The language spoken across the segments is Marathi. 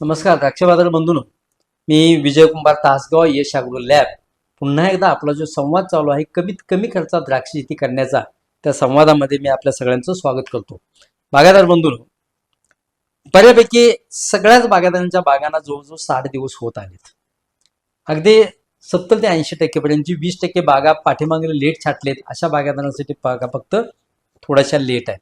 नमस्कार द्राक्षबाजार बंधून. मी विजयकुमार तासगाव यश अग्रो लॅब. पुन्हा एकदा आपला जो संवाद चालू आहे कमीत कमी खर्चात द्राक्ष शेती करण्याचा त्या संवादामध्ये मी आपल्या सगळ्यांचं स्वागत करतो. बागायदार बंधून बऱ्यापैकी सगळ्याच बागायदारांच्या बागांना जवळजवळ साठ दिवस होत आलेत. अगदी सत्तर ते ऐंशी टक्केपर्यंत जी वीस टक्के बागा पाठीमागे लेट छाटलेत अशा बागायदारांसाठी बागा फक्त थोड्याशा लेट आहेत.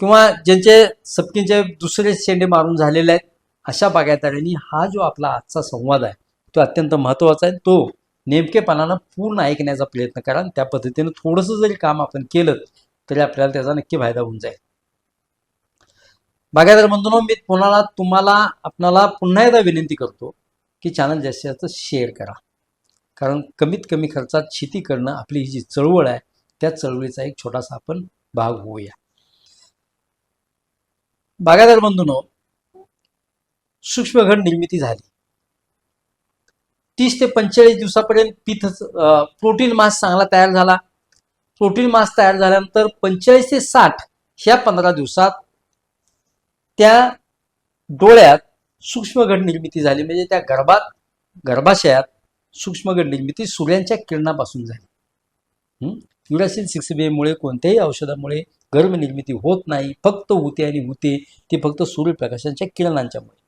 किंवा ज्यांचे सपकींचे दुसरे शेंडे मारून झालेले आहेत अशा बागायतदारांनी हा जो आपला आजचा संवाद आहे तो अत्यंत महत्त्वाचा आहे. तो नेमकेपणानं पूर्ण ऐकण्याचा प्रयत्न करा आणि त्या पद्धतीनं थोडंसं जरी काम आपण केलं तरी आपल्याला त्याचा नक्की फायदा होऊन जाईल. बागायदार बंधूंनो मी पुन्हा तुम्हाला आपणाला पुन्हा एकदा विनंती करतो की चॅनल जास्तीत जास्त शेअर करा. कारण कमीत कमी खर्चात शेती करणं आपली ही जी चळवळ आहे त्या चळवळीचा एक छोटासा आपण भाग होऊया. बागायदार बंधूंनो सूक्ष्मघन निर्मिती झाली. तीस ते पंचेचाळीस दिवसापर्यंत पीठ प्रोटीन मास चांगला तयार झाला. प्रोटीन मास तयार झाल्यानंतर पंचेचाळीस ते साठ ह्या पंधरा दिवसात त्या डोळ्यात सूक्ष्मघड निर्मिती झाली. म्हणजे त्या गर्भात गर्भाशयात सूक्ष्मघड निर्मिती सूर्यांच्या किरणापासून झाली. युरासिल सिक्स मुळे कोणत्याही औषधामुळे गर्भनिर्मिती होत नाही. फक्त होते आणि होते. ती फक्त सूर्यप्रकाशांच्या किरणांच्यामुळे.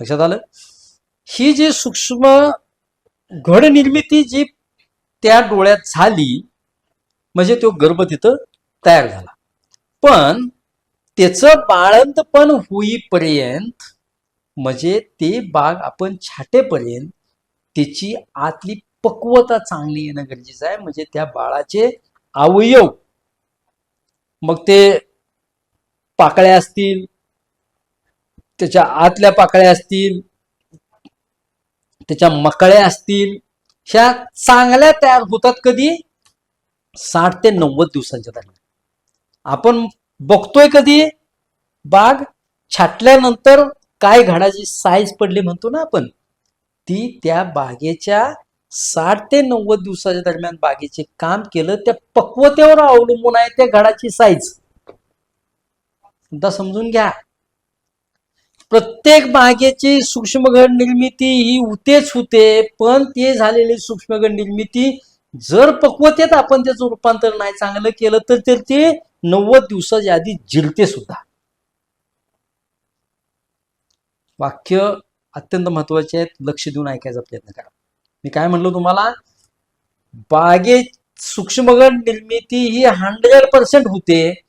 लक्षात आलं? ही जी सूक्ष्म घड निर्मिती जी त्या डोळ्यात झाली म्हणजे तो गर्भ तिथं तयार झाला. पण त्याचं बाळंतपण होईपर्यंत म्हणजे ते बाग आपण छाटेपर्यंत त्याची आतली पक्वता चांगली येणं गरजेचं आहे म्हणजे त्या बाळाचे अवयव. मग ते पाकळ्या असतील त्याच्या आतल्या पाकळ्या असतील त्याच्या मकळ्या असतील ह्या चांगल्या तयार होतात कधी? साठ ते नव्वद दिवसांच्या दरम्यान. आपण बघतोय कधी? बाग छाटल्यानंतर काय घडाची साईज पडली म्हणतो ना आपण ती त्या बागेच्या साठ ते नव्वद दिवसाच्या दरम्यान बागेचे काम केलं त्या पक्वतेवर अवलंबून आहे त्या घडाची साईज सुद्धा समजून घ्या. प्रत्येक बागेची सूक्ष्मघड निर्मिती ही उतेच होते पण ते झालेली सूक्ष्मघड निर्मिती जर पक्वतेत आपण त्याचं रूपांतर नाही चांगलं केलं तर ते- ते नव्वद दिवसाच्या आधी जिरते सुद्धा. वाक्य अत्यंत महत्त्वाचे आहेत लक्ष देऊन ऐकायचा प्रयत्न करा. मी काय म्हणलो तुम्हाला? बागे सूक्ष्मगण निर्मिती ही हंड्रेड पर्सेंट होते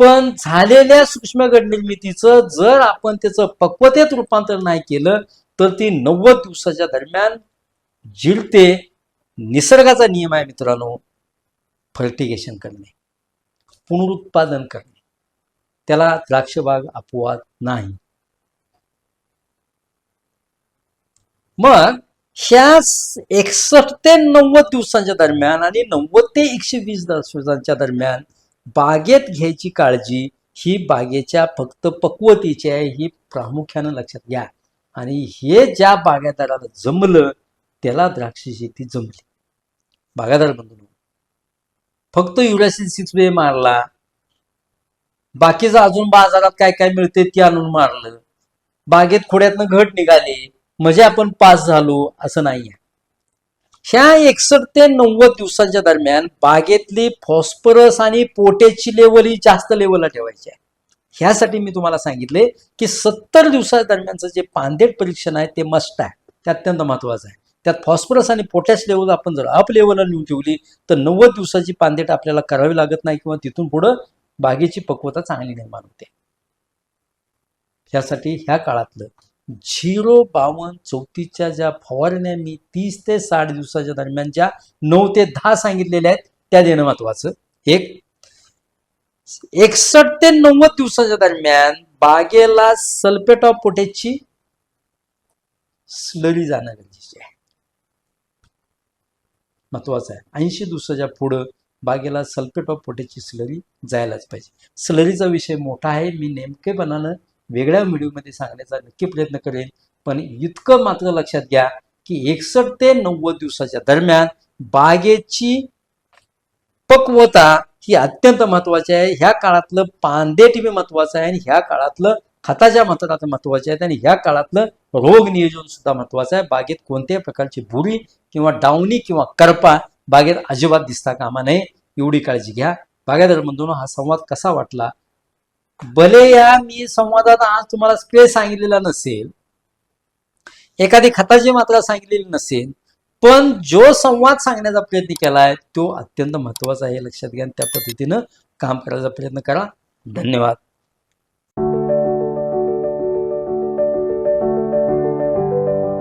पण झालेल्या सूक्ष्म निर्मितीचं जर आपण त्याचं पक्वतेत रूपांतर नाही केलं तर ती नव्वद दिवसाच्या दरम्यान जिरते निसर्गाचा नियम आहे मित्रांनो फर्टिगेशन करणे पुनरुत्पादन करणे. त्याला द्राक्षबाग अपवाद नाही. मग ह्या एकसष्ट ते नव्वद दिवसांच्या दरम्यान आणि नव्वद ते एकशे वीस दिवसांच्या दरम्यान बागेत घ्यायची काळजी ही बागेच्या फक्त पक्वतीची आहे ही प्रामुख्यानं लक्षात घ्या. आणि हे ज्या बागायदाराला जमलं त्याला द्राक्ष शेती जमली. बागायदार बंधू फक्त युरासिल सिक्स वे मारला बाकीचं अजून बाजारात काय काय मिळते ते आणून मारलं बागेत खोड्यातनं घट निघाली म्हणजे आपण पास झालो असं नाहीये. ह्या एकसष्ट ते नव्वद दिवसांच्या दरम्यान बागेतली फॉस्फरस आणि पोटॅशची लेवल ही जास्त लेवलला ठेवायची आहे. ह्यासाठी मी तुम्हाला सांगितले की सत्तर दिवसाच्या दरम्यानचं जे पांदेट परीक्षण आहे ते मस्ट आहे. ते अत्यंत महत्वाचं आहे. त्यात फॉस्फरस आणि पोटॅश लेवल आपण जर अप लेवलला नेऊन ठेवली तर नव्वद दिवसाची पांदेट आपल्याला करावी लागत नाही किंवा तिथून पुढं बागेची पक्वता चांगली निर्माण होते. ह्यासाठी ह्या काळातलं झिरो बावन्न चौतीसच्या ज्या फवारण्या मी तीस ते साठ दिवसाच्या दरम्यान ज्या नऊ ते दहा सांगितलेल्या आहेत त्या देणं महत्वाचं. एक एकसष्ट ते नव्वद दिवसाच्या दरम्यान बागेला सल्फेट ऑफ पोटॅशची स्लरी जाणं गरजेची आहे. महत्वाचं आहे. ऐंशी दिवसाच्या पुढं बागेला सल्फेट ऑफ पोटॅशची स्लरी जायलाच पाहिजे. स्लरीचा विषय मोठा आहे. मी नेमकेपणानं वेगळ्या व्हिडिओमध्ये सांगण्याचा नक्की प्रयत्न करेन. पण इतकं मात्र लक्षात घ्या की एकसठ ते नव्वद दिवसाच्या दरम्यान बागेची पक्वता ही अत्यंत महत्वाची आहे. ह्या काळातलं पांदे बी महत्वाचं आहे आणि ह्या काळातलं खताच्या मात्रात महत्त्वाचे आहेत आणि ह्या काळातलं रोग नियोजन सुद्धा महत्वाचं आहे. बागेत कोणत्याही प्रकारची भुरी किंवा डावणी किंवा करपा बागेत अजिबात दिसता कामा नये. एवढी काळजी घ्या. बागायदार बंधून हा संवाद कसा वाटला? भले या मी संवादात आज तुम्हाला स्प्रे सांगितलेला नसेल एखादी खताची मात्रा सांगितलेली नसेल पण जो संवाद सांगण्याचा प्रयत्न केलाय तो अत्यंत महत्त्वाचा आहे. लक्षात घ्या त्या पद्धतीनं काम करायचा प्रयत्न करा. धन्यवाद.